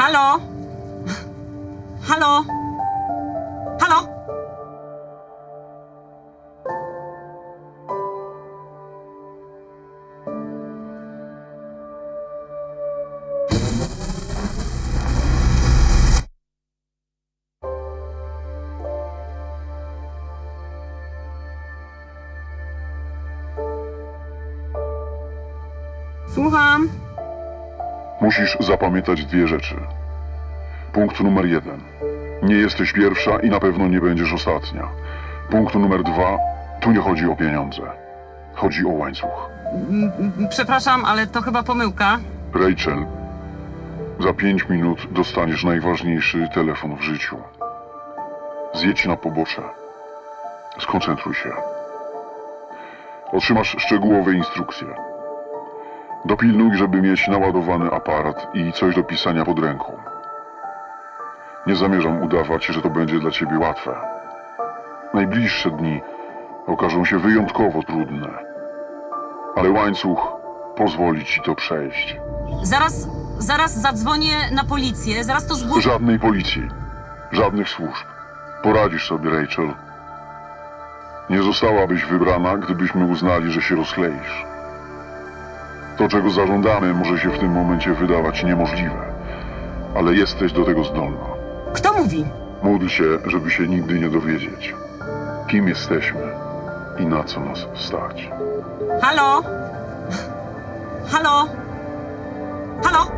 Halo? Halo? Halo? Słucham. Musisz zapamiętać dwie rzeczy. Punkt numer jeden. Nie jesteś pierwsza i na pewno nie będziesz ostatnia. Punkt numer dwa. Tu nie chodzi o pieniądze. Chodzi o łańcuch. Przepraszam, ale to chyba pomyłka. Rachel, za pięć minut dostaniesz najważniejszy telefon w życiu. Zjedź na pobocze. Skoncentruj się. Otrzymasz szczegółowe instrukcje. Dopilnuj, żeby mieć naładowany aparat i coś do pisania pod ręką. Nie zamierzam udawać, że to będzie dla ciebie łatwe. Najbliższe dni okażą się wyjątkowo trudne. Ale łańcuch pozwoli ci to przejść. Zaraz, zaraz zadzwonię na policję, zaraz to zgłoszę. Żadnej policji, żadnych służb. Poradzisz sobie, Rachel. Nie zostałabyś wybrana, gdybyśmy uznali, że się rozkleisz. To, czego zażądamy, może się w tym momencie wydawać niemożliwe, ale jesteś do tego zdolna. Kto mówi? Módl się, żeby się nigdy nie dowiedzieć, kim jesteśmy i na co nas stać. Halo? Halo? Halo?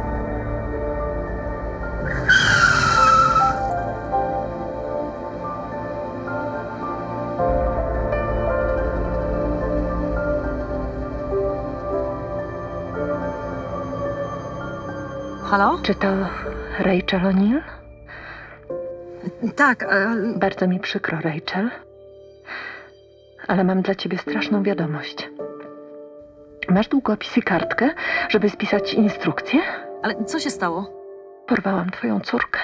Halo? Czy to Rachel O'Neill? Tak, e, Bardzo mi przykro, Rachel. Ale mam dla ciebie straszną wiadomość. Masz długopis i kartkę, żeby spisać instrukcję? ale co się stało? Porwałam twoją córkę.